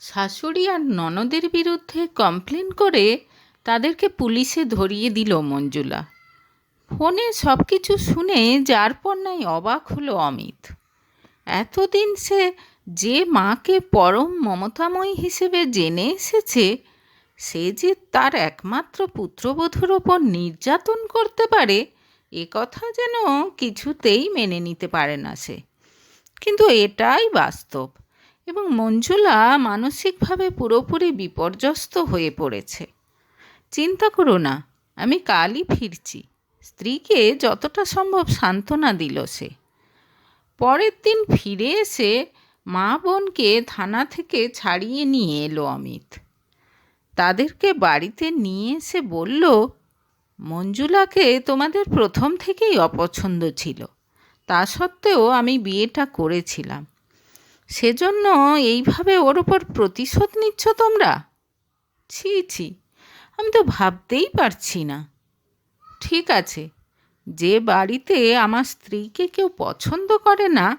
শাশুড়ি আর ননদের বিরুদ্ধে কমপ্লেন করে তাদেরকে পুলিশে ধরিয়ে দিল মঞ্জুলা। ফোনে সব কিছু শুনে যার পর নাই অবাক হলো অমিত। এতদিন সে যে মাকে পরম মমতাময়ী হিসেবে জেনে এসেছে, সে যে তার একমাত্র পুত্রবধূর ওপর নির্যাতন করতে পারে, এ কথা যেন কিছুতেই মেনে নিতে পারে না সে। কিন্তু এটাই বাস্তব। এবং মঞ্জুলা মানসিকভাবে পুরোপুরি বিপর্যস্ত হয়ে পড়েছে। চিন্তা করো না, আমি কালই ফিরছি। স্ত্রীকে যতটা সম্ভব সান্ত্বনা দিল সে। পরের দিন ফিরে এসে মা বোনকে থানা থেকে ছাড়িয়ে নিয়ে এলো অমিত। তাদেরকে বাড়িতে নিয়ে এসে বলল, মঞ্জুলাকে তোমাদের প্রথম থেকেই অপছন্দ ছিল। তা সত্ত্বেও আমি বিয়েটা করেছিলাম। সেজন্য এইভাবে ওর ওপর প্রতিশোধ নিচ্ছ তোমরা? ছি ছি, আমি তো ভাবতেই পারছি না। ঠিক আছে, যে বাড়িতে আমার স্ত্রীকে কেউ পছন্দ করে না,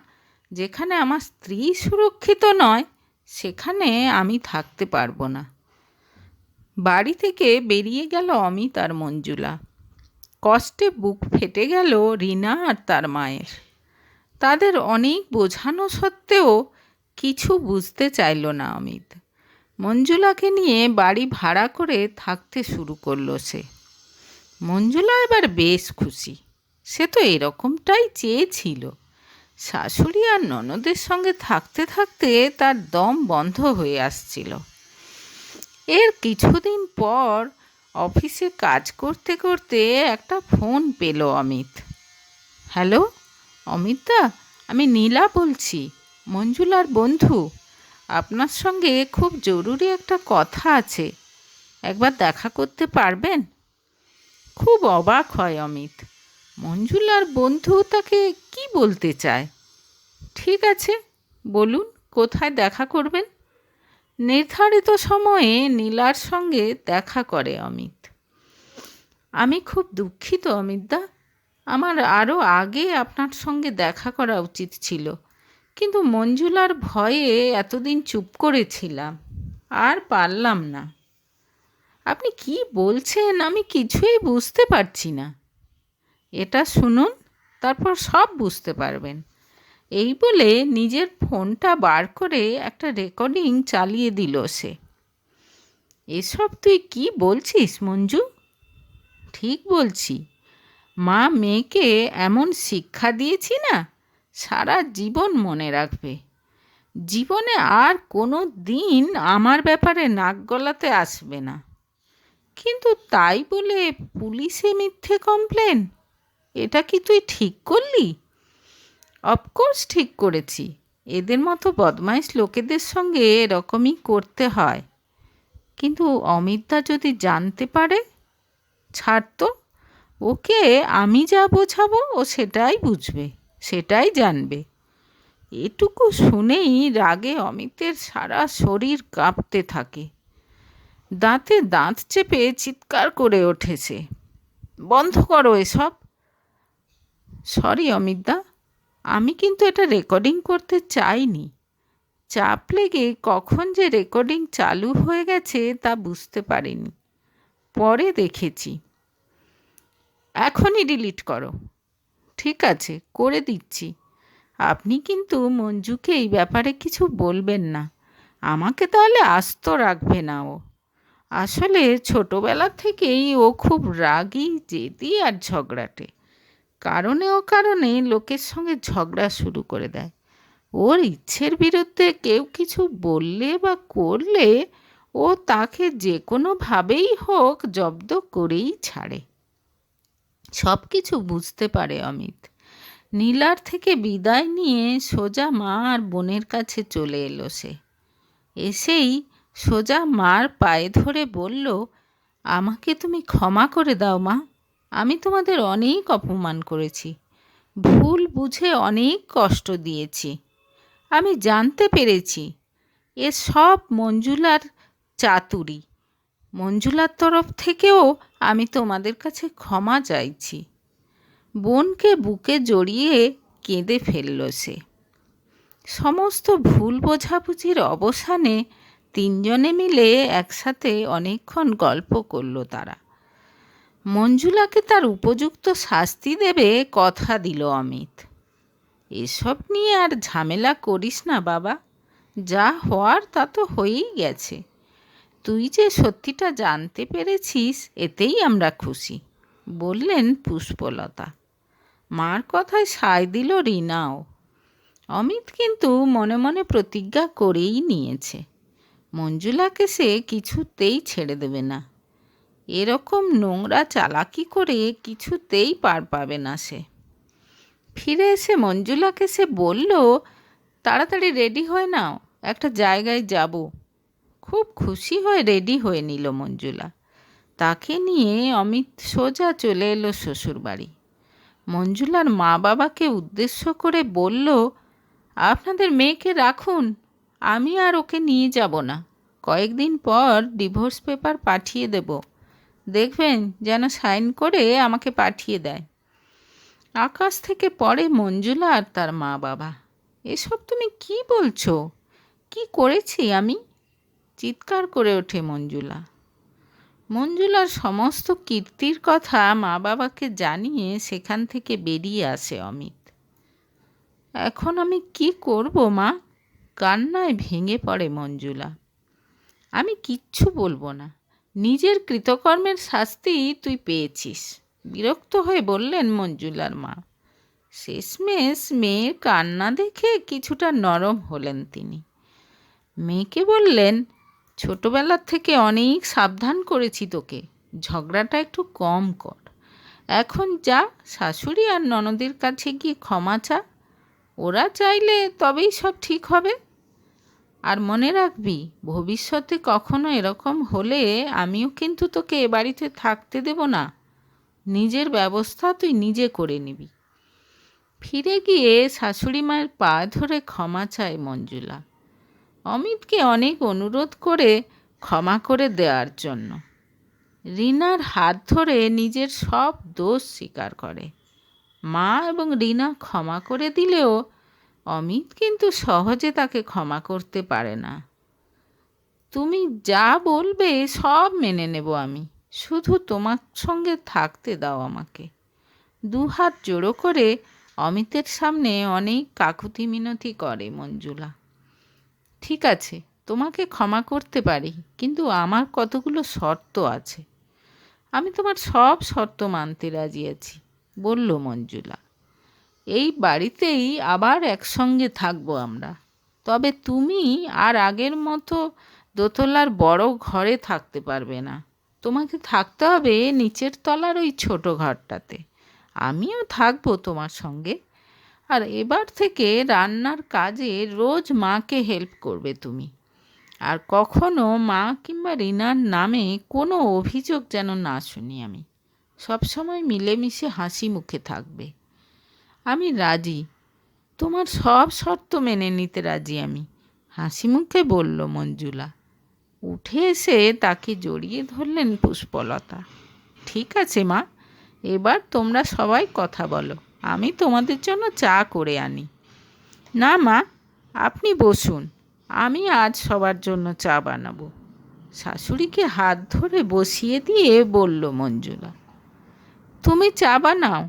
যেখানে আমার স্ত্রী সুরক্ষিত নয়, সেখানে আমি থাকতে পারব না। বাড়ি থেকে বেরিয়ে গেল অমিত আর মঞ্জুলা। কষ্টে বুক ফেটে গেল রিনা আর তার মায়ের। তাদের অনেক বোঝানো সত্ত্বেও কিছু বুঝতে চাইল না অমিত। মঞ্জুলাকে নিয়ে বাড়ি ভাড়া করে থাকতে শুরু করল সে। মঞ্জুলা এবার বেশ খুশি। সে তো এরকমটাই চেয়েছিল শাশুড়ি আর ননদের সঙ্গে থাকতে থাকতে তার দম বন্ধ হয়ে আসছিল। এর কিছুদিন পর অফিসে কাজ করতে করতে একটা ফোন পেল অমিত। হ্যালো, অমিতদা, আমি নীলা বলছি। মঞ্জুলার বন্ধু, আপনার সঙ্গে খুব জরুরি একটা কথা আছে। একবার দেখা করতে পারবেন? খুব অবাক হয় অমিত। মঞ্জুলার বন্ধু তাকে কি বলতে চায়? ঠিক আছে, বলুন, কোথায় দেখা করবেন? নির্ধারিত সময়ে নীলার সঙ্গে দেখা করে অমিত। আমি খুব দুঃখিত অমিতদা। আমার আরও আগে আপনার সঙ্গে দেখা করা উচিত ছিল। কিন্তু মঞ্জুলার ভয়ে এতদিন চুপ করেছিলাম, আর পারলাম না। আপনি কি বলছেন আমি কিছুই বুঝতে পারছি না। এটা শুনুন, তারপর সব বুঝতে পারবেন। এই বলে নিজের ফোনটা বার করে একটা রেকর্ডিং চালিয়ে দিল সে। এসব তুই কি বলছিস মঞ্জু? ঠিক বলছি। মা মেয়েকে এমন শিক্ষা দিয়েছি না সারা জীবন মনে রাখবে। জীবনে আর কোনো দিন আমার ব্যাপারে নাক গলাতে আসবে না। কিন্তু তাই বলে পুলিশে মিথ্যে কমপ্লেন এটা কি তুই ঠিক করলি? অফকোর্স ঠিক করেছি। এদের মতো বদমাইশ লোকেদের সঙ্গে এরকমই করতে হয়। কিন্তু অমিতদা যদি জানতে পারে? ছাড় তো, ওকে আমি যা বোঝাবো ও সেটাই বুঝবে। সেটাই জানবে। এটুকু শুনেই রাগে অমিতের সারা শরীর কাঁপতে থাকে। দাঁতে দাঁত চেপে চিৎকার করে ওঠেছে বন্ধ করো এসব। সরি অমিতদা, আমি কিন্তু এটা রেকর্ডিং করতে চাইনি। চাপ লেগে কখন যে রেকর্ডিং চালু হয়ে গেছে তা বুঝতে পারিনি। পরে দেখেছি। এখনই ডিলিট করো। ঠিক আছে, করে দিচ্ছি। আপনি কিন্তু মঞ্জুকে এই ব্যাপারে কিছু বলবেন না। আমাকে তাহলে আস্ত রাখবে না ও। আসলে ছোটোবেলা থেকেই ও খুব রাগী, জেদি আর ঝগড়াটে। কারণে ও কারণে লোকের সঙ্গে ঝগড়া শুরু করে দেয়। ওর ইচ্ছের বিরুদ্ধে কেউ কিছু বললে বা করলে ও তাকে যে কোনোভাবেই হোক জব্দ করেই ছাড়ে। সব কিছু বুঝতে পারে অমিত। নীলার থেকে বিদায় নিয়ে সোজা মা আর বোনের কাছে চলে এলো সে। এসেই সোজা মার পায়ে ধরে বলল, আমাকে তুমি ক্ষমা করে দাও মা, আমি তোমাদের অনেক অপমান করেছি, ভুল বুঝে অনেক কষ্ট দিয়েছি, আমি জানতে পেরেছি, এ সব মঞ্জুলার চাতুরি। মঞ্জুলার তরফ থেকেও আমি তোমাদের কাছে ক্ষমা চাইছি। বোনকে বুকে জড়িয়ে কেঁদে ফেলল সে। সমস্ত ভুল বোঝাবুঝির অবসানে তিনজনে মিলে একসাথে অনেকক্ষণ গল্প করল তারা। মঞ্জুলাকে তার উপযুক্ত শাস্তি দেবে কথা দিল অমিত। এসব নিয়ে আর ঝামেলা করিস না বাবা। যা হওয়ার তা তো হয়েই গেছে। তুই যে সত্যিটা জানতে পেরেছিস, এতেই আমরা খুশি। বললেন পুষ্পলতা। মার কথায় সায় দিল রিনাও। অমিত কিন্তু মনে মনে প্রতিজ্ঞা করেই নিয়েছে। মঞ্জুলাকে সে কিছুতেই ছেড়ে দেবে না। এরকম নোংরা চালাকি করে কিছুতেই পার পাবে না সে। ফিরে এসে মঞ্জুলাকে সে বলল, তাড়াতাড়ি রেডি হয় নাও, একটা জায়গায় যাব। খুব খুশি হয়ে রেডি হয়ে নিল মঞ্জুলা। তাকে নিয়ে অমিত সোজা চলে এলো শ্বশুরবাড়ি। মঞ্জুলার মা বাবাকে উদ্দেশ্য করে বলল, আপনাদের মেয়েকে রাখুন, আমি আর ওকে নিয়ে যাব না। কয়েকদিন পর ডিভোর্স পেপার পাঠিয়ে দেব। দেখবেন যেন সাইন করে আমাকে পাঠিয়ে দেয়। আকাশ থেকে পড়ে মঞ্জুলা আর তার মা বাবা এসব তুমি কি বলছো? কি করেছি আমি? চিৎকার করে ওঠে মঞ্জুলা। মঞ্জুলার সমস্ত কীর্তির কথা মা বাবাকে জানিয়ে সেখান থেকে বেরিয়ে আসে অমিত। এখন আমি কি করব, মা? কান্নায় ভেঙে পড়ে মঞ্জুলা। আমি কিচ্ছু বলব না। নিজের কৃতকর্মের শাস্তি তুই পেয়েছিস। বিরক্ত হয়ে বললেন মঞ্জুলার মা। শেষমেশ মেয়ের কান্না দেখে কিছুটা নরম হলেন তিনি। মেয়েকে বললেন ছোটবেলার থেকে অনেক সাবধান করেছি তোকে। ঝগড়াটা একটু কম কর। এখন যা, শাশুড়ি আর ননদের কাছে গিয়ে ক্ষমা চা। ওরা চাইলে তবেই সব ঠিক হবে। আর মনে রাখবি, ভবিষ্যতে কখনো এরকম হলে আমিও কিন্তু তোকে এ বাড়িতে থাকতে দেব না। নিজের ব্যবস্থা তুই নিজে করে নিবি। ফিরে গিয়ে শাশুড়ি মায়ের পা ধরে ক্ষমা চায় মঞ্জুলা। অমিতকে অনেক অনুরোধ করে ক্ষমা করে দেওয়ার জন্য। রিনার হাত ধরে নিজের সব দোষ স্বীকার করে। মা এবং রিনা ক্ষমা করে দিলেও অমিত কিন্তু সহজে তাকে ক্ষমা করতে পারে না। তুমি যা বলবে সব মেনে নেব আমি। শুধু তোমার সঙ্গে থাকতে দাও আমাকে। দু হাত জোড়ো করে অমিতের সামনে অনেক কাকুতি মিনতি করে মঞ্জুলা। ঠিক আছে, তোমাকে ক্ষমা করতে পারি, কিন্তু আমার কতগুলো শর্ত আছে। আমি তোমার সব শর্ত মানতে রাজি আছি, বলল মঞ্জুলা। এই বাড়িতেই আবার একসঙ্গে থাকব আমরা। তবে তুমি আর আগের মতো দোতলার বড় ঘরে থাকতে পারবে না। তোমাকে থাকতে হবে নিচের তলার ওই ছোট ঘরটাতে। আমিও থাকব তোমার সঙ্গে। আর এবার থেকে রান্নার কাজে রোজ মাকে হেল্প করবে তুমি। আর কখনো মা কিংবা রিনার নামে কোনো অভিযোগ যেন না শুনি আমি। সবসময় মিলেমিশে হাসি মুখে থাকবে। আমি রাজি। তোমার সব শর্ত মেনে নিতে রাজি আমি। হাসি মুখে বলল মঞ্জুলা। উঠে এসে তাকে জড়িয়ে ধরলেন পুষ্পলতা। ঠিক আছে মা, এবার তোমরা সবাই কথা বলো। আমি তোমাদের জন্য চা করে আনি। না মা, আপনি বসুন, আমি আজ সবার জন্য চা বানাবো। শাশুড়িকে হাত ধরে বসিয়ে দিয়ে বলল মঞ্জুলা, তুমি চা বানাও,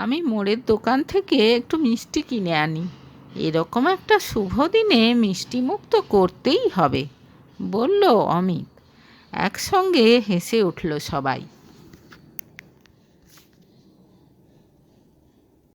আমি মোড়ের দোকান থেকে একটু মিষ্টি কিনে আনি। এরকম একটা শুভ দিনে মিষ্টি মুখ তো করতেই হবে, বলল অমিত। একসঙ্গে হেসে উঠল সবাই।